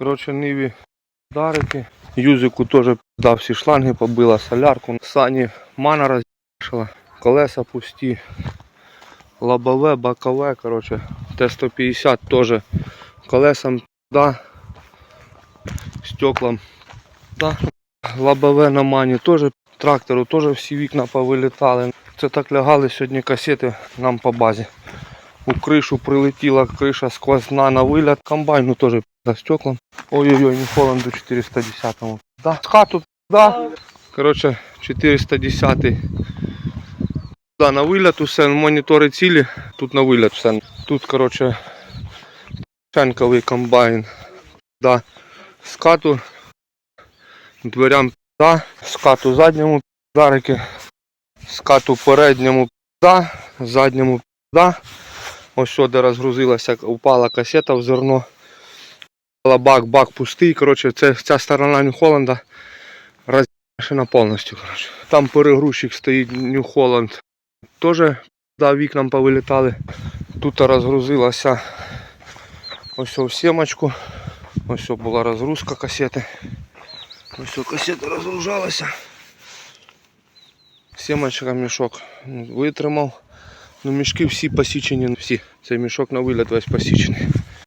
Коротше, ниві дарики. Юзику теж дав всі шланги, побила солярку. Сані мана роз'їхала. Колеса пусті. Лобове, бокове, коротше, Т-150 теж колесам да. Стеклам да. Лобове на мані теж трактору теж всі вікна повилітали. Це так лягали сьогодні касети нам по базі. У кришу прилетіла криша сквозна на виліт. Комбайну теж за стеклом. Ой-ой-ой, не Холланду 410-му. Да, з хату, да. Коротше, 410 да, на виліт усе, монітори цілі, тут на виліт все. Тут, коротше, шенковий комбайн. Да. Скату, дверям да. скату задньому дарики, скату передньому да. задньому да. Ось що, де розгрузилася, упала касета в зерно. Бак, бак пустий. Коротше, це, ця сторона Нью Холланда роз'їхана повністю. Коротше. Там перегрузчик стоїть Нью Холланд. Теж да, вікнам повилітали. Тут розгрузилася ось в сімочку. Ось була розгрузка касети. Ось касета розгружалася. Сімочка мішок витримав. Ну, мішки всі посічені, всі. Цей мішок на виліт весь посічений.